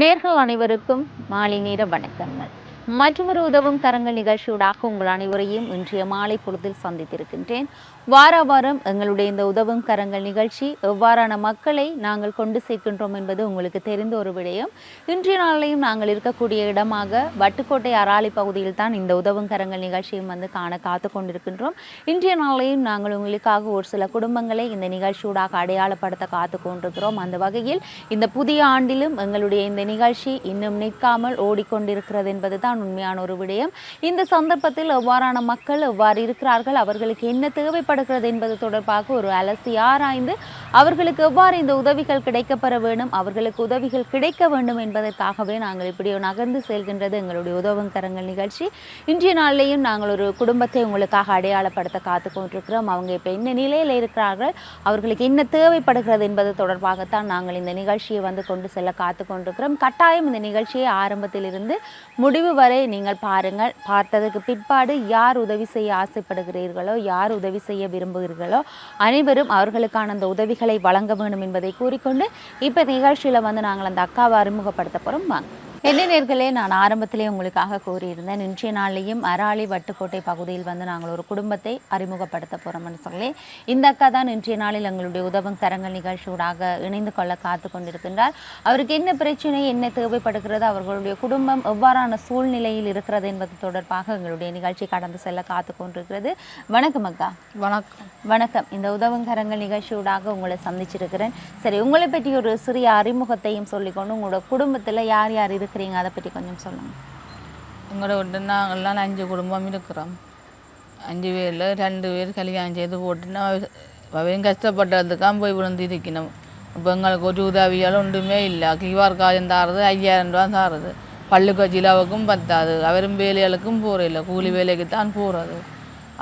நேர்கள் அனைவருக்கும் மாலை நேர வணக்கங்கள். மற்றொரு உதவும் கரங்கள் நிகழ்ச்சியூடாக உங்கள் அனைவரையும் இன்றைய மாலை பொழுதில் சந்தித்திருக்கின்றேன். வார வாரம் எங்களுடைய இந்த உதவும் கரங்கள் நிகழ்ச்சி எவ்வாறான மக்களை நாங்கள் கொண்டு சேர்க்கின்றோம் என்பது உங்களுக்கு தெரிந்த ஒரு விடயம். இன்றைய நாளையும் நாங்கள் இருக்கக்கூடிய இடமாக வட்டுக்கோட்டை அராலி பகுதியில் தான் இந்த உதவும் கரங்கள் நிகழ்ச்சியும் வந்து காண காத்து கொண்டிருக்கின்றோம். இன்றைய நாளையும் நாங்கள் உங்களுக்காக ஒரு சில குடும்பங்களை இந்த நிகழ்ச்சியூடாக அடையாளப்படுத்த காத்து கொண்டிருக்கிறோம். அந்த வகையில் இந்த புதிய ஆண்டிலும் எங்களுடைய இந்த நிகழ்ச்சி இன்னும் நிற்காமல் ஓடிக்கொண்டிருக்கிறது என்பது தான் தான் உண்மையான ஒரு விடயம். இந்த சந்தர்ப்பத்தில் எவ்வாறான மக்கள் எவ்வாறு இருக்கிறார்கள் அவர்களுக்கு என்ன தேவைப்படுகிறது என்பது தொடர்பாக ஒரு அலசி ஆராய்ந்து அவர்களுக்கு எவ்வாறு இந்த உதவிகள் கிடைக்கப்பெற வேண்டும் அவர்களுக்கு உதவிகள் கிடைக்க வேண்டும் என்பதற்காகவே நாங்கள் இப்படி நகர்ந்து செல்கின்றது எங்களுடைய உதவும் கரங்கள் நிகழ்ச்சி. இன்றைய நாளிலேயும் நாங்கள் ஒரு குடும்பத்தை உங்களுக்காக அடையாளப்படுத்த காத்து கொண்டிருக்கிறோம். அவங்க இப்போ என்ன நிலையில் இருக்கிறார்கள் அவர்களுக்கு என்ன தேவைப்படுகிறது என்பது தொடர்பாகத்தான் நாங்கள் இந்த நிகழ்ச்சியை வந்து கொண்டு செல்ல காத்து கொண்டிருக்கிறோம். கட்டாயம் இந்த நிகழ்ச்சியை ஆரம்பத்திலிருந்து முடிவு வரை நீங்கள் பாருங்கள். பார்த்ததுக்கு பிற்பாடு யார் உதவி செய்ய ஆசைப்படுகிறீர்களோ யார் உதவி செய்ய விரும்புகிறீர்களோ அனைவரும் அவர்களுக்கான அந்த உதவிகள் வழங்க வேண்டும் என்பதை கூறிக்கொண்டு இப்போ நிகழ்ச்சியில் வந்து நாங்கள் அந்த அக்காவை அறிமுகப்படுத்த போகிறோம் வாங்க. என்ன நேர்களே நான் ஆரம்பத்திலே உங்களுக்காக கூறியிருந்தேன். இன்றைய நாள்லேயும் அராளி வட்டுக்கோட்டை பகுதியில் வந்து நாங்கள் ஒரு குடும்பத்தை அறிமுகப்படுத்த போகிறோம்னு சொல்லி இந்த அக்கா தான் இன்றைய நாளில் எங்களுடைய உதவும் கரங்கள் நிகழ்ச்சியூடாக இணைந்து கொள்ள காத்து கொண்டிருக்கின்றார். அவருக்கு என்ன பிரச்சனை என்ன தேவைப்படுகிறது அவர்களுடைய குடும்பம் எவ்வாறான சூழ்நிலையில் இருக்கிறது என்பது தொடர்பாக எங்களுடைய நிகழ்ச்சி கடந்து செல்ல காத்து கொண்டிருக்கிறது. வணக்கம் அக்கா. வணக்கம். வணக்கம். இந்த உதவும் கரங்கள் நிகழ்ச்சியூடாக உங்களை சந்திச்சிருக்கிறேன். சரி உங்களை பற்றி ஒரு சிறிய அறிமுகத்தையும் சொல்லிக்கொண்டு உங்களோட குடும்பத்தில் யார் யார் இருக்கிறீங்க அதை பற்றி கொஞ்சம் சொல்லுங்கள் எங்களோட விட்டு நாங்கள்லாம் அஞ்சு குடும்பம் இருக்கிறோம். அஞ்சு பேரில் ரெண்டு பேர் கல்யாணம் செய்து போட்டுன்னா அவையும் கஷ்டப்பட்டதுக்காக போய் விழுந்து இருக்கணும் இப்போ எங்களுக்கு ஒரு உதவியால் ஒன்றுமே இல்லை. கிவார் காயம் தாரது ஐயாயிரம் ரூபா தாரது. பள்ளு ஜிலாவுக்கும் பத்தாது. அவரும் வேலைகளுக்கும் போகிறதில்ல கூலி வேலைக்கு தான் போகிறது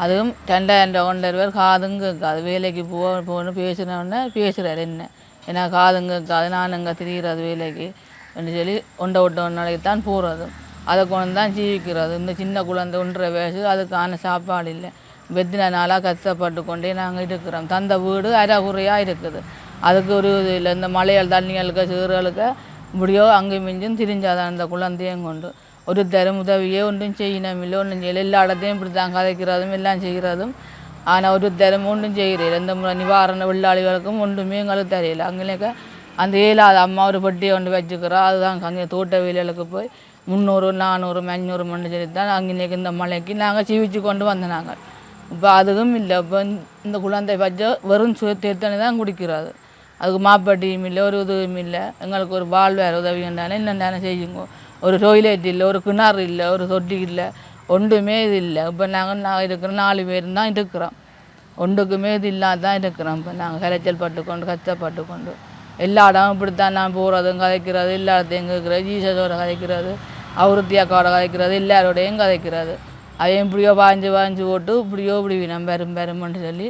அதுவும் ரெண்டாயிரம் ரூபா ஒன்றரை பேர் காதும் கேட்காது. வேலைக்கு போ போன்னு பேசினோடனே பேசுகிறார் என்ன? ஏன்னா காதும் கேட்காது. நான் அங்கே திரிகிறது வேலைக்கு. என்று சொல்லி ஒன்றை விட்ட ஒரு நாளைக்கு தான் போகிறது அதை கொண்டு தான் ஜீவிக்கிறது. இந்த சின்ன குழந்தை ஒன்றரை வயசு அதுக்கான சாப்பாடு இல்லை. வெத்தின நாளாக கஷ்டப்பட்டு கொண்டே நாங்கள் இருக்கிறோம். தந்த வீடு அறகுறையாக இருக்குது. அதுக்கு ஒரு இது இல்லை. இந்த மலையால் தண்ணிகளுக்கு சீர்களுக்கு இப்படியோ அங்கேயும் மிஞ்சும் திரிஞ்சாதான் அந்த குழந்தையும் கொண்டு. ஒரு தரம் உதவியே ஒன்றும் செய்யணும் இல்லை ஒன்றும் செய்யலை. எல்லா இடத்தையும் இப்படி தான் கதைக்கிறதும் எல்லாம் செய்கிறதும். ஆனால் ஒரு தரம் ஒன்றும் செய்கிறீர்கள் எந்த முறை நிவாரண வில்லாளிகளுக்கும் ஒன்றுமே எங்களுக்கு தெரியல. அங்கே அந்த ஏழாவது அம்மா ஒரு பெட்டியை கொண்டு வச்சுக்கிறோம் அதுதான் அங்கே தோட்ட வேலைகளுக்கு போய் முந்நூறு நானூறு அஞ்சூறு மண்ணு சொல்லி தான் அங்கே இந்த மலைக்கு நாங்கள் சீவிச்சு கொண்டு வந்தோம் நாங்கள் இப்போ அதுவும் இல்லை. இப்போ இந்த குழந்தை வச்சு வெறும் சுத்தத்தண்ணி தான் குடிக்கிறாரு. அதுக்கு மாப்பட்டியும் இல்லை ஒரு உதவியும் இல்லை. எங்களுக்கு ஒரு பால் வேறு உதவி இருந்தானே என்னென்ன செய்யுங்க. ஒரு டொய்லெட் இல்லை ஒரு கிணறு இல்லை ஒரு தொட்டி இல்லை. ஒன்றுமே இது இல்லை. இப்போ நாங்கள் நான் இருக்கிற நாலு பேர் தான் இருக்கிறோம். ஒன்றுக்குமே இது இல்லாதான் இருக்கிறோம். இப்போ நாங்கள் கரைச்சல் பட்டு கொண்டு கஷ்டப்பட்டு கொண்டு எல்லா இடமும் இப்படித்தான் நான் போகிறதும் கதைக்கிறது எல்லா இடத்தையும் கேட்குறது ஜீசஸோட கதைக்கிறது அவருத்தியாக்காவோட கதைக்கிறது எல்லாரோடையும் கதைக்கிறது. அதையும் இப்படியோ பாஞ்சு பாஞ்சு போட்டு இப்படியோ இப்படி வினம் பெரும் பெருமன்னு சொல்லி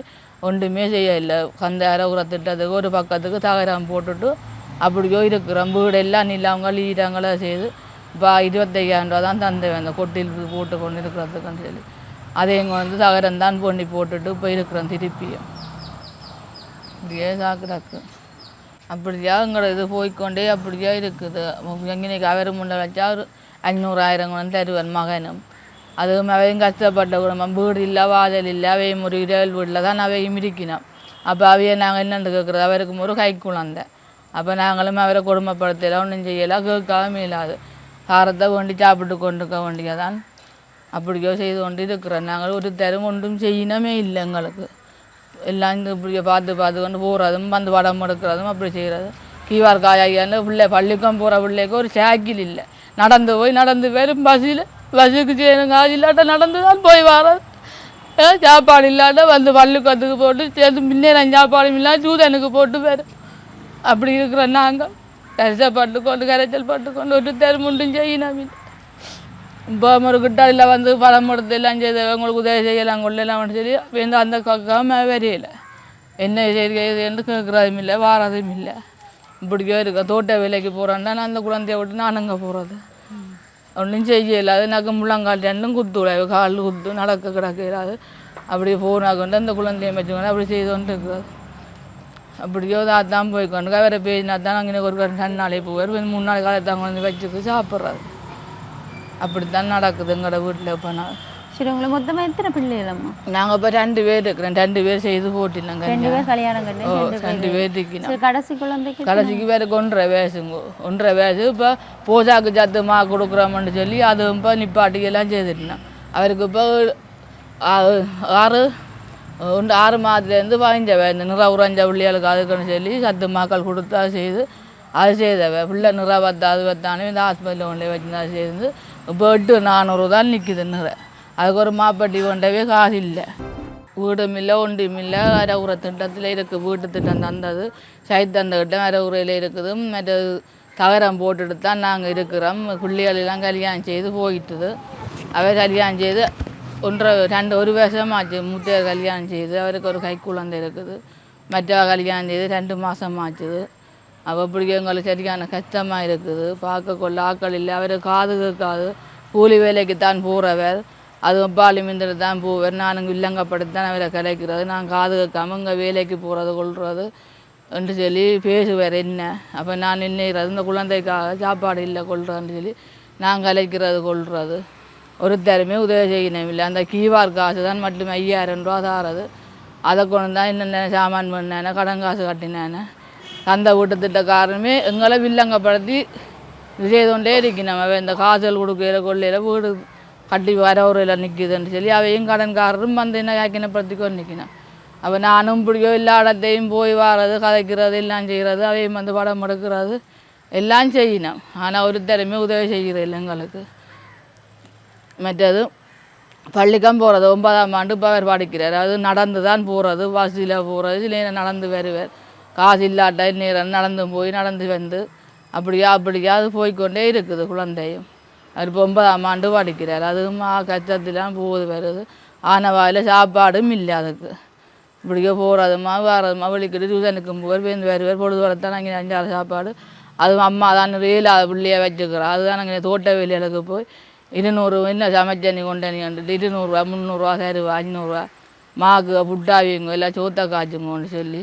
ஒன்றுமே செய்ய இல்லை கந்த அரை திட்டத்துக்கு ஒரு பக்கத்துக்கு தகரம் போட்டுட்டு அப்படியோ இருக்கிறோம். வீடு எல்லாம் இல்லாமல் லீடாங்களா செய்து இப்போ இருபத்தையாயிரம் ரூபா தான் தந்தை அந்த கொட்டில் போட்டு கொண்டு இருக்கிறதுக்குன்னு சொல்லி அதையும் வந்து தகரம் தான் பொண்ணி போட்டுட்டு இப்போ இருக்கிறோம் திருப்பியும். இப்படியே சாக்குறாக்கு. அப்படியா? எங்களோட இது போய்க்கொண்டே அப்படியா இருக்குது? எங்கனைக்கு அவர் முன்ன வச்சா ஒரு அஞ்சூறாயிரம் கொண்டு தருவன் மகனும். அதுவும் அவையும் கஷ்டப்பட்ட குடும்பம். வீடு இல்லை வாதல் இல்லை அவையும் ஒரு இரவல் வீட்டில் தான் அவையும் இருக்கணும். அப்போ அவையை நாங்கள் என்னென்று கேட்குறது? அவருக்கு ஒரு கை குழந்தை. அப்போ நாங்களும் அவரை குடும்பப்படுத்தல ஒன்றும் செய்யலாம் கேட்காம இல்லாது காரத்தை வேண்டி சாப்பிட்டு கொண்டுக்க வேண்டியதான் அப்படியோ செய்து கொண்டு இருக்கிறோம். நாங்கள் ஒரு தரம் ஒன்றும் செய்யணுமே இல்லை எங்களுக்கு. எல்லாம் இந்த இப்படியே பார்த்து பார்த்து கொண்டு போகிறதும் வந்து படம் எடுக்கிறதும் அப்படி செய்கிறது கீவார் காயான்னு பிள்ளை பள்ளிக்கும் போகிற பிள்ளைக்கு ஒரு சைக்கிள் இல்லை. நடந்து போய் நடந்து வெறும் பஸ்ஸில் பஸ்ஸுக்கு செய்யணும் காசு இல்லாட்ட நடந்து தான் போய் வர்றது. சாப்பாடு இல்லாட்ட வந்து பள்ளிக்கத்துக்கு போட்டு சேர்த்து முன்னே சாப்பாடும் இல்லாமல் சூதனுக்கு போட்டு வரும். அப்படி இருக்கிற நாங்கள். கஷ்டப்பட்டு கொண்டு கரைச்சல் பட்டு கொண்டு ஒரு தெருமுண்டும் செய்யணும். இப்போ ஒரு கிட்டாடியில் வந்து பழம் எடுத்து எல்லாம் செய்து உங்களுக்கு உதவி செய்யலாம் கொள்ளலாம் சொல்லி வந்து அந்த கக்காம வரையில. என்ன செய்யுதுன்னு கேட்குறதும் இல்லை வாரதும் இல்லை. இப்படிக்கே இருக்க தோட்ட வேலைக்கு போகிறான்னா நான் அந்த குழந்தைய விட்டு நான் அங்கே போகிறது ஒன்றும் செய்யல அது நக்கு முள்ளங்கால் ரெண்டும் குத்து விடாது கால் குத்து நடக்க கிடக்கிறாது அப்படி போனாக்க கொண்டு அந்த குழந்தைய வச்சுக்கொண்டு அப்படி செய்து கொண்டு இருக்கிறது அப்படியோ அதான் போய்க்கொண்டு அவரை பேசினா தான் அங்கே ஒரு ரெண்டு நாளே போவார். மூணு நாள் காலத்தை அவங்க வந்து வச்சுக்கு சாப்பிட்றாரு. அப்படித்தான் நடக்குது எங்களோட வீட்டில் நான். சரி உங்களுக்கு மொத்தமா எத்தனை பிள்ளைகளம்மா? நாங்கள் இப்போ ரெண்டு பேர் இருக்கிறோம். ரெண்டு பேர் செய்து போட்டினாங்க ரெண்டு பேர் கல்யாணம் கண்டு ஓ ரெண்டு ரெண்டு பேர். இருக்கணும் சரி கடைசி குழந்தைக்கு கடைசிக்கு வேறு ஒன்றரை வயசுங்க ஒன்றரை வயசு இப்போ பூஜாக்கு சத்துமா கொடுக்குறோம்னு சொல்லி அது இப்போ நிப்பாட்டி எல்லாம் செய்துட்டேன் அவருக்கு இப்போ ஆறு ஒன்று ஆறு மாதத்துலேருந்து பதினஞ்ச வயது நிறா உறைஞ்ச பிள்ளைகளுக்கு அதுக்குன்னு சொல்லி சத்து மாக்கள் கொடுத்து செய்து அது செய்தவ. பிள்ளை நிறா பத்து அது பத்தானே இந்த ஹாஸ்பிட்டலில் கொண்டு வச்சு அது செய்து இப்போ எட்டு நானூறு தான் நிற்கிது அதுக்கு ஒரு மாப்பட்டி கொண்டவே காசு இல்லை வீடும் இல்லை ஒன்றும் இல்லை அரவுற திட்டத்தில் இருக்குது வீட்டு திட்டம் தந்தது சைத் தந்த திட்டம் அரவுரையில் இருக்குது மற்ற தகரம் போட்டுட்டு தான் நாங்கள் இருக்கிறோம் பிள்ளைகளெல்லாம் கல்யாணம் செய்து போயிட்டுது அவர் கல்யாணம் செய்து ஒன்றரை ரெண்டு ஒரு வருஷமாச்சு முத்தையர் கல்யாணம் செய்து அவருக்கு ஒரு கை குழந்தை இருக்குது மற்றவ கல்யாணம் செய்து ரெண்டு மாதம் ஆச்சுது அப்போ இப்படி எங்களுக்கு சரியான கஷ்டமாக இருக்குது. பார்க்க கொள்ள ஆக்கள் இல்லை அவர் காது கேட்காது. கூலி வேலைக்கு தான் போகிறவர் அதுவும் பாலிமிந்திர தான் போவார். நானும் இல்லங்கப்படுத்தி தான் அவரை கிடைக்கிறது நான் காது கேட்காம இங்கே வேலைக்கு போகிறது கொள்வது என்று சொல்லி பேசுவார். என்ன? அப்போ நான் நின்றுறது இந்த குழந்தைக்காக சாப்பாடு இல்லை கொள்றதுன்னு சொல்லி நான் கலைக்கிறது கொள்வது ஒருத்தருமே உதவி செய்யணும் இல்லை அந்த கீவார் காசு தான் மட்டும் ஐயாயிரம் ரூபா தாரது. அதை கொண்டு தான் என்னென்ன சாமான் பண்ணேன் கடன் காசு கட்டினேன்னு அந்த வீட்டுத்திட்டக்காரனுமே எங்களை வில்லங்கப்படுத்தி செய்தோண்டே இருக்கணும் அவன் இந்த காசல் கொடுக்கிற கொள்ளையில் வீடு கட்டி வர ஒரு நிற்குதுன்னு சொல்லி அவையும் கடன்காரரும் வந்து என்ன யாக்கினப்படுத்தி கொண்டு நிற்கணும் அப்போ நானும் பிடிக்கோ எல்லா இடத்தையும் போய் வர்றது கதைக்கிறது எல்லாம் செய்கிறது அவையும் வந்து படம் எடுக்கிறது எல்லாம் செய்யணும் ஆனால் ஒருத்தருமே உதவி செய்கிறது எங்களுக்கு. மற்றது பள்ளிக்கம் போகிறது ஒன்பதாம் ஆண்டு இப்போ அவர் படிக்கிறார். அது நடந்து தான் போகிறது பஸ்ஸில் போகிறது இல்லை நடந்து வருவார். காசு இல்லாட்ட நேரம் நடந்து போய் நடந்து வந்து அப்படியா அப்படியா அது போய்கொண்டே இருக்குது குழந்தையும். அவர் இப்போ ஒன்பதாம் ஆண்டு படிக்கிறார். அதுவும் ஆ கச்சத்திலாம் போகுது வருது. ஆனவாயில் சாப்பாடும் இல்லை அதுக்கு. இப்படியோ போகிறதுமா வரதுமா வெளிக்கிட்டு டியூசனுக்கும் போய் வேந்து வருவார். பொழுது வரத்தான் அங்கே அஞ்சாறு சாப்பாடு. அதுவும் அம்மா தான் வேலை பிள்ளைய வச்சுக்கிறா. அதுதான் அங்கே தோட்ட வேலைகளுக்கு போய் இருநூறு என்ன சமைச்சனி கொண்டனி கொண்ட வந்துட்டு இருநூறுவா முந்நூறுரூவா சரிவா அஞ்சூறுரூவா மாக்கு புட்டாவிங்க எல்லாம் சோத்த காய்ச்சுங்கன்னு சொல்லி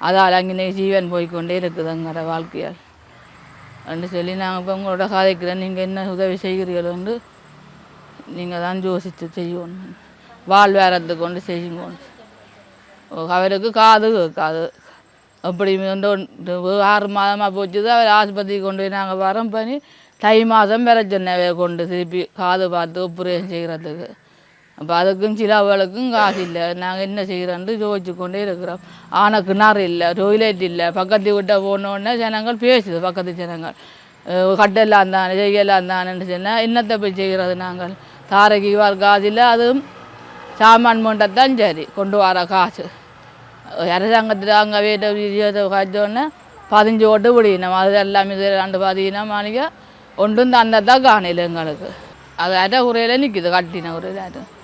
அதால் அங்கே ஜீவன் போய்க்கொண்டே இருக்குது எங்களோட வாழ்க்கையால். என்று சொல்லி நாங்கள் இப்போ உங்களோட கதைக்கிறேன் நீங்கள் என்ன உதவி செய்கிறீர்கள்னு நீங்கள் தான் யோசித்து செய்யணும் வாழ்வேறது கொண்டு செய்யுங்க அவருக்கு காது கேட்காது. அப்படி வந்து ஆறு மாதமாக போச்சுது அவர் ஆஸ்பத்திரிக்கு கொண்டு போய் நாங்கள் வரோம் பண்ணி தை மாதம் வேற சொன்னவே கொண்டு திருப்பி காது பார்த்து ஆப்ரேஷன் செய்கிறதுக்கு. அப்போ அதுக்கும் சில அவளுக்கும் காசு இல்லை நாங்கள் என்ன செய்கிறோன்னு யோசிச்சு கொண்டே இருக்கிறோம் ஆனால் கிணறு இல்லை டொய்லெட் இல்லை பக்கத்து விட்ட போனோடனே ஜனங்கள் பேசுது பக்கத்து ஜனங்கள் கட்டெல்லாம் தானே செய்யலாம் தானேன்னு சொன்னால் என்னத்தை போய் செய்கிறது நாங்கள் தாரகி வார் காசு இல்லை அதுவும் சாமான் மூண்டத்தான் சரி கொண்டு வர காசு அரசாங்கத்தில் அங்கே வீட்டை காய்ச்சோன்னே பதிஞ்சு ஓட்டு விடியினோம் அது எல்லாம் இது ரெண்டு பார்த்தீங்கன்னா மாணிக்க ஒன்றும் தந்ததான் காணல எங்களுக்கு அது அரை உரையில் நிற்கிது கட்டின உரையில் வீட்டு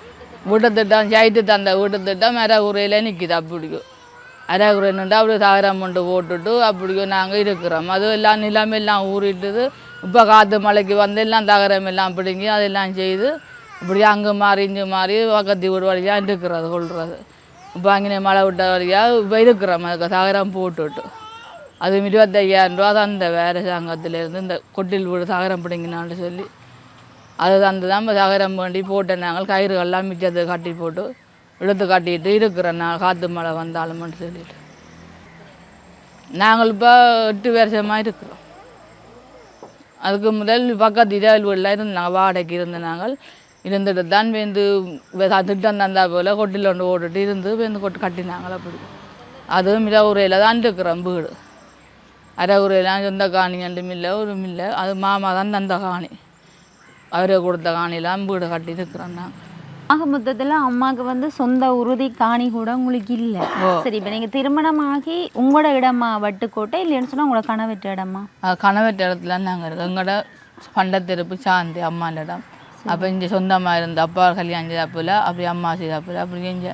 திட்டம் சைட்டு தந்த வீட்டு திட்டம் அரை குறையில் நிற்கிது அப்படிக்கும் அரை குறை நின்று அப்படியே தகரம் கொண்டு போட்டுட்டு அப்படியும் நாங்கள் இருக்கிறோம். அது எல்லாம் நிலம் எல்லாம் ஊறிட்டுது. இப்போ காற்று மழைக்கு வந்து எல்லாம் தகரம் எல்லாம் பிடுங்கி அதெல்லாம் செய்து இப்படி அங்கே மாறி இங்கே மாறி பக்கத்து வீடு வழியாக இருக்கிறது கொள்வது இப்போ அங்கே மழை விட்ட வழியாக இப்போ இருக்கிறோம். அதுக்கு சகரம் போட்டுட்டு. அது இருபத்தையாயிரம் ரூபா தந்த வேறு சங்கத்திலேருந்து இந்த கொட்டில் வீடு சகரம் பிடிங்கினான்னு சொல்லி. அது தந்து தான் தகரம் வேண்டி போட்ட நாங்கள் கயிறுகள்லாம் மிச்சத்தை கட்டி போட்டு இழுத்து கட்டிட்டு இருக்கிறோம் நான் காற்று மழை வந்தாலும்னு சொல்லிட்டு. நாங்கள் இப்போ எட்டு வருஷமாக இருக்கிறோம். அதுக்கு முதல் பக்கத்து இதழ் வீட்டில் இருந்து நாங்கள் வாடகைக்கு இருந்த நாங்கள் இருந்துட்டு தான் வந்து திட்டம் தந்தா போல் கொட்டில் ஒன்று ஓட்டுட்டு இருந்து வேந்து கொட்டு கட்டினாங்கள் அப்படி. அதுவும் இரவுரையில் தான் இருக்கிறோம் வீடு. அரை உரையெல்லாம் சொந்த காணி ரெண்டும் இல்லை ஒரு இல்லை. அது மாமா தான் தந்த காணி. அவரே கொடுத்த காணிலாம் வீடு கட்டி இருக்கிறோம் நாங்கள் ஆக மொத்தத்துல அம்மாக்கு வந்து சொந்த உறுதி காணி கூட உங்களுக்கு இல்ல. சரி இப்ப நீங்க திருமணமாகி உங்களோட இடமா வட்டுக்கோட்டை இல்லைன்னு சொன்னா உங்களோட கணவற்ற இடமா? கணவற்ற இடத்துல நாங்கள் இருக்கோம் எங்களோட பண்டத்திருப்பு சாந்தி அம்மாண்ட இடம். அப்போ இங்கே சொந்தமாக இருந்த அப்பா கல்யாணம் செய்தாப்புல அப்படி அம்மா செய்தாப்புல அப்படி இங்கே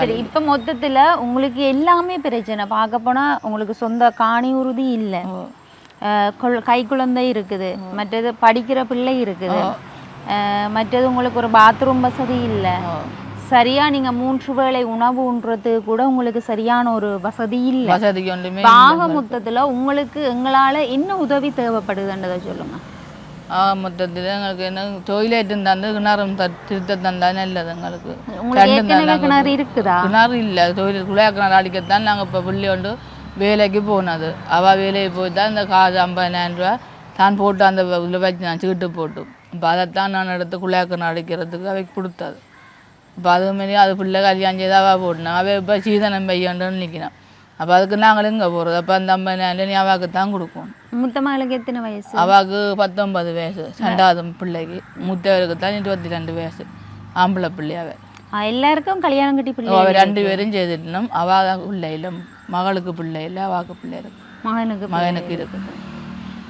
சரி இப்ப மொத்தத்துல உங்களுக்கு எல்லாமே பிரச்சனை. பார்க்க போனா உங்களுக்கு சொந்த காணி உறுதி இல்ல. கை குழந்தை இருக்குது. மற்றது படிக்கிற பிள்ளை இருக்குது. மற்றது உங்களுக்கு ஒரு பாத்ரூம் வசதி இல்ல. சரியா நீங்க மூன்று வேளை உணவு உண்றது கூட உங்களுக்கு சரியான ஒரு வசதி இல்ல. வசதிக்கு ஒன்றுமே பாக மொத்தத்துல உங்களுக்கு எங்களால என்ன உதவி தேவைப்படுதுன்றதை சொல்லுங்க. ஆக மொத்தத்தில் எங்களுக்கு என்ன டொய்லெட் தந்து கிணறும் திருத்த தந்தா நல்லது எங்களுக்கு. கிணறு இருக்குதா? கிணறு இல்லை. டொய்லெட் குழாய் கிணறு அடிக்கத்தான் நாங்கள் இப்போ பிள்ளை கொண்டு வேலைக்கு போனது. அவள் வேலைக்கு போய் தான் இந்த காசு ஐம்பதாயிரம் ரூபா தான் போட்டு அந்த உள்ள வச்சு நான் சீட்டு போட்டு. இப்போ அதைத்தான் நான் எடுத்து குழாய் கிணறு அடிக்கிறதுக்கு அவைக்கு கொடுத்தது. இப்போ அது மாரி அது பிள்ளை கல்யாணம் செய்து அவள் போட்டேன் அவள் இப்போ சீதனம் பையன்ட்டு நிற்கிறான் அப்போ அதுக்கு நாங்கள் எங்கே போகிறது அப்போ அந்த ஐம்பதாயிரம் நீ அவாவுக்கு தான் கொடுக்கணும். மூத்த மகளுக்கு எத்தனை வயசு? அவாவுக்கு பத்தொன்பது வயசு. ரெண்டாவது பிள்ளைக்கு. மூத்தவருக்கு தான் இருபத்தி ரெண்டு வயசு. ஆம்பளை பிள்ளையாவ எல்லாருக்கும் கல்யாணம் கட்டி பிள்ளை ரெண்டு பேரும் செய்துட்டணும் அவ பிள்ளை இல்லை மகளுக்கு பிள்ளை இல்லை அவாக்கு பிள்ளை இருக்கு மகனுக்கு மகனுக்கு இருக்கு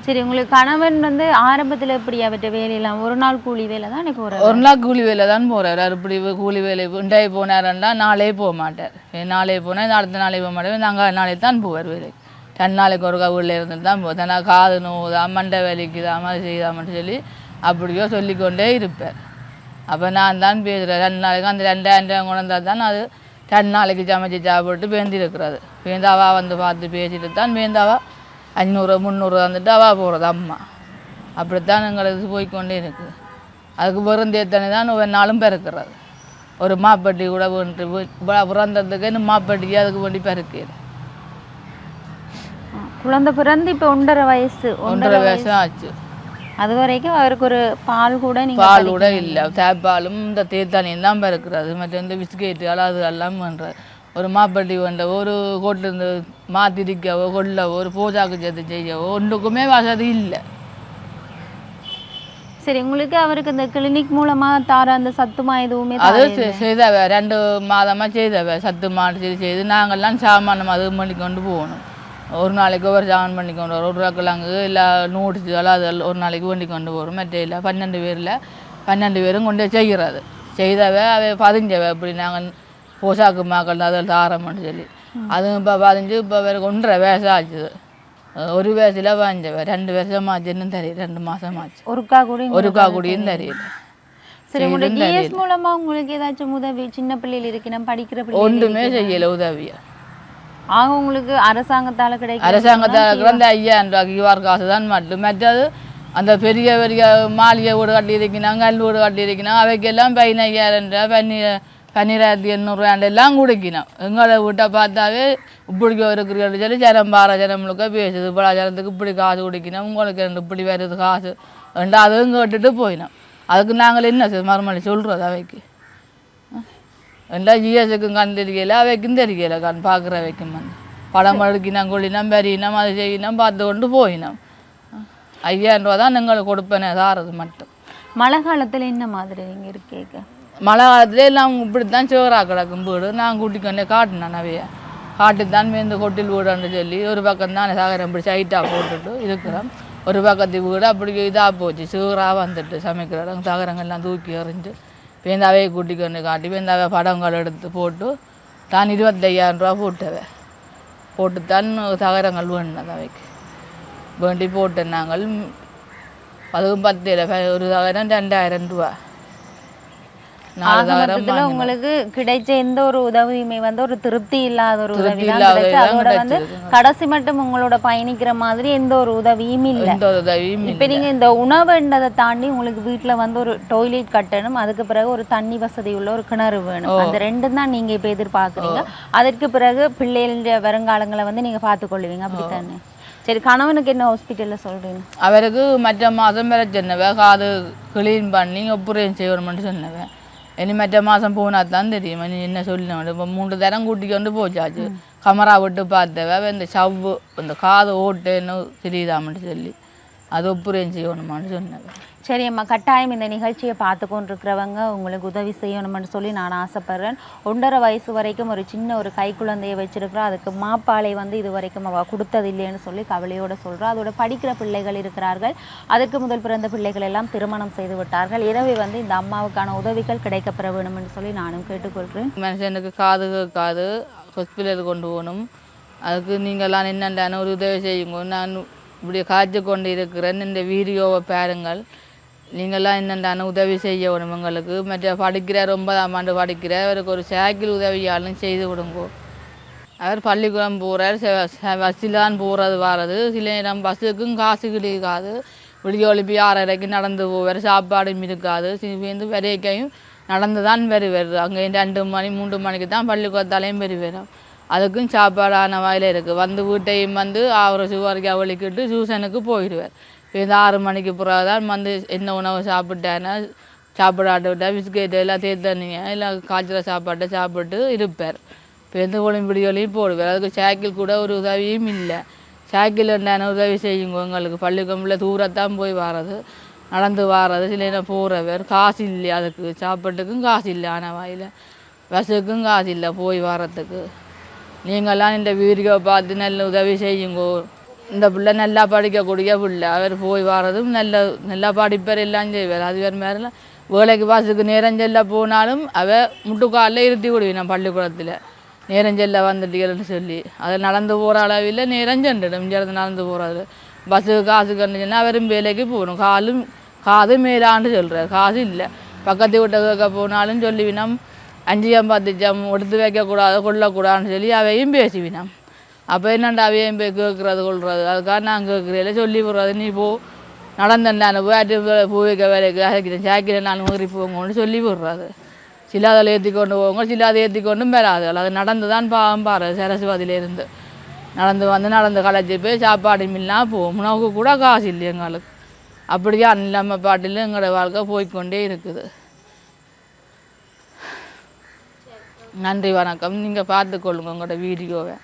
சரி உங்களுக்கு கணவன் வந்து ஆரம்பத்துல எப்படி அவற்றை வேலையெல்லாம் ஒரு நாள் கூலி வேலை தான் எனக்கு ஒரு நாள் கூலி வேலை தான் போறாரு அப்படி கூலி வேலை இண்டாய் போனாருன்னா நாளே போக மாட்டார் நாளே போனால் அடுத்த நாளே போக மாட்டார் நாங்கள் நாளே தான் போவார் வேலைக்கு ரெண்டு நாளைக்கு ஒரு வீட்டில் இருந்துட்டு தான் போவார் நான் காது நோவுதா மண்டை வலிக்குதா மாதிரி செய்தாமன்னு சொல்லி அப்படியோ சொல்லிக்கொண்டே இருப்பார் அப்போ நான் தான் பேசுகிறேன் ரெண்டு நாளைக்கு அந்த ரெண்டாயிரம் ரூபாய் கொண்டு வந்தால் தான் அது ரெண்டு நாளைக்கு சமைச்சு சாப்பிட்டு பேந்திருக்கிறது பேந்தாவா வந்து பார்த்து பேசிட்டு தான் பேந்தாவா அஞ்சூறு முந்நூறு வந்துட்டு அவா போகிறது அம்மா அப்படித்தான் எங்களுக்கு போய்க்கொண்டே இருக்குது அதுக்கு வெறுந்தேத்தனை தான் ஒவ்வொரு நாளும் பிறக்கிறது ஒரு மாப்பட்டி கூட வேண்டு பிறந்ததுக்கு இன்னும் மாப்பட்டிக்கு அதுக்கு வேண்டி பிறக்குது ஆ, குழந்தை பிறந்து இப்ப ஒன்றரை வயசு ஒன்றரை வருஷம் ஆச்சு அது வரைக்கும் அவருக்கு ஒரு பால் கூட நீங்க பால் கூட இல்லை. தேப்பாலும் இந்த தேத்தானியும் தான் பிறக்கிறது. மற்ற இந்த பிஸ்கெட்டு அது எல்லாம் பண்ணுறது ஒரு மாப்பட்டி வேண்டவோ ஒரு கொட்டு இந்த மாத்திரிக்கவோ கொள்ளவோ ஒரு பூஜாக்கு சேர்த்து செய்யவோ ஒன்றுக்குமே வசதி இல்லை. சரி உங்களுக்கு அவருக்கு இந்த கிளினிக் மூலமா தார அந்த சத்துமா எதுவுமே அது செய்தவ ரெண்டு மாதமாக செய்தவ சத்து மாட்டு செய்து செய்து நாங்கள்லாம் சாமானம் அது பண்ணி கொண்டு போகணும். ஒரு நாளைக்கு ஒரு சாமான் பண்ணி கொண்டு வரோம். ஒரு ரக்கிழங்கு இல்லை நூடுல்ஸ் அது ஒரு நாளைக்கு வண்டி கொண்டு போகிறோம் மற்ற இல்லை பன்னெண்டு பேரில் பன்னெண்டு பேரும் கொண்டு செய்கிறது. செய்தவ அவ பதிஞ்சவ. இப்படி நாங்கள் போசாக்கு மாக்கள் அதில் தாரம்னு சொல்லி. அதுவும் இப்போ பதிஞ்சு இப்போ வேறு ஒன்றரை வயசு ஆச்சு ஒரு வயசுல பதிஞ்சவ. ரெண்டு வருஷமாச்சுன்னு தெரியல. ரெண்டு மாதமாச்சு ஒருக்கா கூட ஒருக்கா கூடியும் தெரியல. சரி உங்களுக்கு ஏதாச்சும் உதவி? சின்ன பிள்ளைகள் இருக்கணும் படிக்கிற ஒன்றுமே செய்யலை உதவியா. ஆக உங்களுக்கு அரசாங்கத்தால கிடைக்கும் அரசாங்கத்தால் அந்த ஐயாயிரம் ரூபா கியூஆர் காசு தான் மட்டும். மற்றது அந்த பெரிய பெரிய மாளிகை வீடு கட்டியிருக்கணும் கல் வீடு கட்டியிருக்கணும் அவைக்கெல்லாம் பதினையாயிரம் ரூபா பன்னி பன்னிரெண்டாயிரத்தி எண்ணூறுவாண்டு எல்லாம் கொடுக்கணும். எங்களை வீட்டை பார்த்தாவே இப்படி இருக்கிறது சொல்லி ஜனம் பார ஜனம் முழுக்க பேசுது. இப்படி ஜனத்துக்கு இப்படி காசு குடிக்கணும். உங்களுக்கு ரெண்டு இப்படி வருது காசு. ரெண்டு அதுவும் கேட்டுட்டு போயினோம். அதுக்கு நாங்கள் என்ன மறுமொழி சொல்கிறது அவைக்கு? எல்லாம் ஜிஎஸ்க்கும் கண் தெரியல அவைக்கும் தெரியல கண் பார்க்குற வைக்கும் வந்து படம் எடுக்கினோம் கொள்ளினோம் பெரியனோம் அது செய்யினோம் பார்த்து கொண்டு போயினோம் ஐயாயிரம் ரூபா தான் எங்களுக்கு கொடுப்பேனே தாரது மட்டும் மழை காலத்துல என்ன மாதிரி நீங்க இருக்கீங்க மழை காலத்துல எல்லாம் இப்படித்தான் சிவரா கிடக்கும் வீடு நான் கூட்டி கொண்டே காட்டினேன் நவைய காட்டுத்தான் மேந்து கொட்டில் வீடுன்னு சொல்லி ஒரு பக்கம் தான் சாகரம் இப்படி சைட்டாக போட்டுட்டு இருக்கிறோம் ஒரு பக்கத்து வீடு அப்படி இதாக போச்சு சிவராக வந்துட்டு சமைக்கிற இடம் தகரங்கள்லாம் தூக்கி எறிஞ்சு பேந்தாவே கூட்டி கொண்டு காட்டி பேந்தாவை படங்கள் எடுத்து போட்டு தான் இருபத்தையாயிரம் ரூபா போட்டவை. போட்டு தான் தகரங்கள் வேண்டினது அவைக்கு. வேண்டி போட்டேன் நாங்கள் அதுவும் பத்து ஒரு தகரம் ரெண்டாயிரம் ரூபா நாலு ஆக தகரம் மொத்தத்துல உங்களுக்கு கிடைச்ச எந்த ஒரு உதவியுமே வந்து ஒரு திருப்தி இல்லாத ஒரு உதவி அதோட வந்து. கடைசி மட்டும் உங்களோட பயணிக்கிற மாதிரி எந்த ஒரு உதவியும் இல்ல. இப்ப நீங்க இந்த உணவுன்றதை தாண்டி உங்களுக்கு வீட்ல வந்து ஒரு டொய்லெட் கட்டணும் அதுக்கு பிறகு ஒரு தண்ணி வசதி உள்ள ஒரு கிணறு வேணும். அந்த ரெண்டும் தான் நீங்க இப்ப எதிர்பார்க்குறீங்க. அதற்கு பிறகு பிள்ளைகளுடைய வருங்காலங்களை வந்து நீங்க பார்த்துக்கொள்ளுவீங்க. அப்படித்தானே சரி கணவனுக்கு என்ன ஹாஸ்பிட்டல்ல சொல்றீங்க? அவருக்கு மற்ற மாதம் வேற சொன்னவ காது க்ளீன் பண்ணி ஒப்புரையும் செய்யணும்னு சொன்னவன் இனி மற்ற மாதம் போனா தான் தெரியும் இனி என்ன சொல்லணும் இப்போ மூன்று தரம் கூட்டி கொண்டு போச்சாச்சு கமரா விட்டு பார்த்தவ இந்த சவ்வு இந்த காது ஓட்டுன்னு தெரியுதாமன்னு சொல்லி அது ஒப்புரையும் செய்யணுமான்னு சொன்னவன் சரி அம்மா கட்டாயம் இந்த நிகழ்ச்சியை பார்த்து கொண்டிருக்கிறவங்க உங்களுக்கு உதவி செய்யணும்னு சொல்லி நான் ஆசைப்படுறேன். ஒன்றரை வயசு வரைக்கும் ஒரு சின்ன ஒரு கை குழந்தையை வச்சிருக்கிறோம் அதுக்கு மாப்பாலை வந்து இது வரைக்கும் அவள் கொடுத்தது இல்லைன்னு சொல்லி கவலையோடு சொல்கிறோம் அதோட படிக்கிற பிள்ளைகள் இருக்கிறார்கள். அதற்கு முதல் பிறந்த பிள்ளைகள் எல்லாம் திருமணம் செய்து விட்டார்கள். எனவே வந்து இந்த அம்மாவுக்கான உதவிகள் கிடைக்கப்பெற வேணும்னு சொல்லி நானும் கேட்டுக்கொள்கிறேன். மனுஷனுக்கு காது காது ஹாஸ்பிட்டலுக்கு கொண்டு போகணும். அதுக்கு நீங்கள்லாம் என்னென்ன ஒரு உதவி செய்யுங்க. நான் இப்படி காய்ச்சி கொண்டு இருக்கிறேன். இந்த வீடியோவை பாருங்கள். நீங்கள்லாம் என்னென்ன உதவி செய்யணும் எங்களுக்கு? மற்ற படிக்கிற ஒன்பதாம் ஆண்டு படிக்கிற அவருக்கு ஒரு சைக்கிள் உதவியாலும் செய்து கொடுங்கோ. அவர் பள்ளிக்கூடம் போகிறார் பஸ்ஸில் தான் போகிறது வர்றது. சில நேரம் பஸ்ஸுக்கும் காசு கிடைக்காது. விடிய ஒழிப்பி ஆறரைக்கு நடந்து போவார் சாப்பாடும் இருக்காது. சிந்து வரைக்கையும் நடந்து தான் வருவார். அங்கே ரெண்டு மணி மூன்று மணிக்கு தான் பள்ளிக்கூடத்தாலையும் வருவார். அதுக்கும் சாப்பாடான வயல இருக்குது வந்து வீட்டையும் வந்து அவரை சுவரைக்கு அவளிக்கிட்டு டியூஷனுக்கு போயிடுவார். இந்த ஆறு மணிக்கு பிறகு தான் வந்து என்ன உணவு சாப்பிட்டேன்னா சாப்பிடாட்டு விட்டா பிஸ்கெட்டு எல்லாம் தேத்தனிங்க இல்லை காய்ச்சல சாப்பாட்டை சாப்பிட்டு இருப்பார். இப்போ எந்த ஒளிம்பிடிகளையும் போடுவார். அதுக்கு சைக்கிள் கூட ஒரு உதவியும் இல்லை. சைக்கிள் என்ன உதவி செய்யுங்க எங்களுக்கு? பள்ளிக்கூடம்ல தூரத்தான் போய் வர்றது நடந்து வர்றது சில போகிறவர் காசு இல்லை அதுக்கு? சாப்பாட்டுக்கும் காசு இல்லை ஆனால் வாயில். பஸ்ஸுக்கும் காசு இல்லை போய் வர்றதுக்கு. நீங்கள்லாம் இந்த வீடியோ பார்த்து நல்ல உதவி செய்யுங்கோ. இந்த பிள்ளை நல்லா படிக்கக்கூடிய பிள்ளை. அவர் போய் வர்றதும் நல்ல நல்லா படிப்பார் எல்லாம் செய்வார். அது வேறு மாதிரிலாம் வேலைக்கு பாசுக்கு நேரஞ்செல்ல போனாலும் அவள் முட்டுக்காலில் இருத்தி விடுவேன் பள்ளிக்கூடத்தில். நேரஞ்செல்ல வந்துட்டீங்கன்னு சொல்லி. அதை நடந்து போகிற அளவில் நேரஞ்சென்றுடும் இங்கேருந்து நடந்து போகிறது பஸ்ஸுக்கு காசு கண்டுச்சுன்னா அவரும் வேலைக்கு போகணும். காலும் காது மேலாண்டு சொல்கிறார் காசு இல்லை. பக்கத்து வீட்டை கேட்க போனாலும் சொல்லிவினோம் அஞ்சியம் பத்துச்சம் எடுத்து வைக்கக்கூடாது கொள்ளக்கூடாதுன்னு சொல்லி அவையும் பேசிவினோம். அப்போ என்னண்டா அவையும் போய் கேட்குறது கொள்றது? அதுக்காக நான் கேட்குறேன் சொல்லி போடுறது நீ போ. நடந்தேன் போயிட்டு பூ வைக்க வேலைக்கு. அழைக்கிறேன் சாக்கில் நான் ஊறி போங்கன்னு சொல்லி போடுறாரு சில அதில் ஏற்றி கொண்டு போங்க சில அதை ஏற்றி கொண்டும் பெறாது அது நடந்து தான் பாவம் பாரு சரஸ்வதியிலேருந்து. நடந்து வந்து நடந்து கலைச்சி போய் சாப்பாடு மில்லா போகும். உணவுக்கு கூட காசு இல்லை எங்களுக்கு. அப்படியே அன்னில்லாம பாட்டில் எங்களோட வாழ்க்கை போய்க்கொண்டே இருக்குது. நன்றி வணக்கம். நீங்கள் பார்த்துக்கொள்ளுங்க உங்களோட வீடியோவை.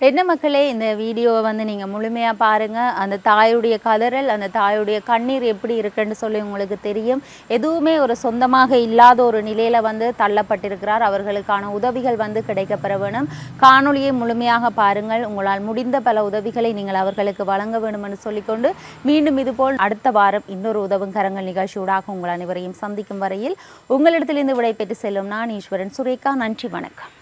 என்ன மக்களே இந்த வீடியோவை வந்து நீங்கள் முழுமையாக பாருங்கள் அந்த தாயுடைய கதறல் அந்த தாயுடைய கண்ணீர் எப்படி இருக்குன்னு சொல்லி உங்களுக்கு தெரியும். எதுவுமே ஒரு சொந்தமாக இல்லாத ஒரு நிலையில் வந்து தள்ளப்பட்டிருக்கிறார். அவர்களுக்கான உதவிகள் வந்து கிடைக்கப்பெற வேணும். காணொளியை முழுமையாக பாருங்கள். உங்களால் முடிந்த பல உதவிகளை நீங்கள் அவர்களுக்கு வழங்க வேணும்னு சொல்லிக்கொண்டு மீண்டும் இதுபோல் அடுத்த வாரம் இன்னொரு உதவும் கரங்கள் நிகழ்ச்சியூடாக உங்கள் அனைவரையும் சந்திக்கும் வரையில் உங்களிடத்திலிருந்து விடைபெற்று செல்லும் நான் ஈஸ்வரன். சுரேகா நன்றி வணக்கம்.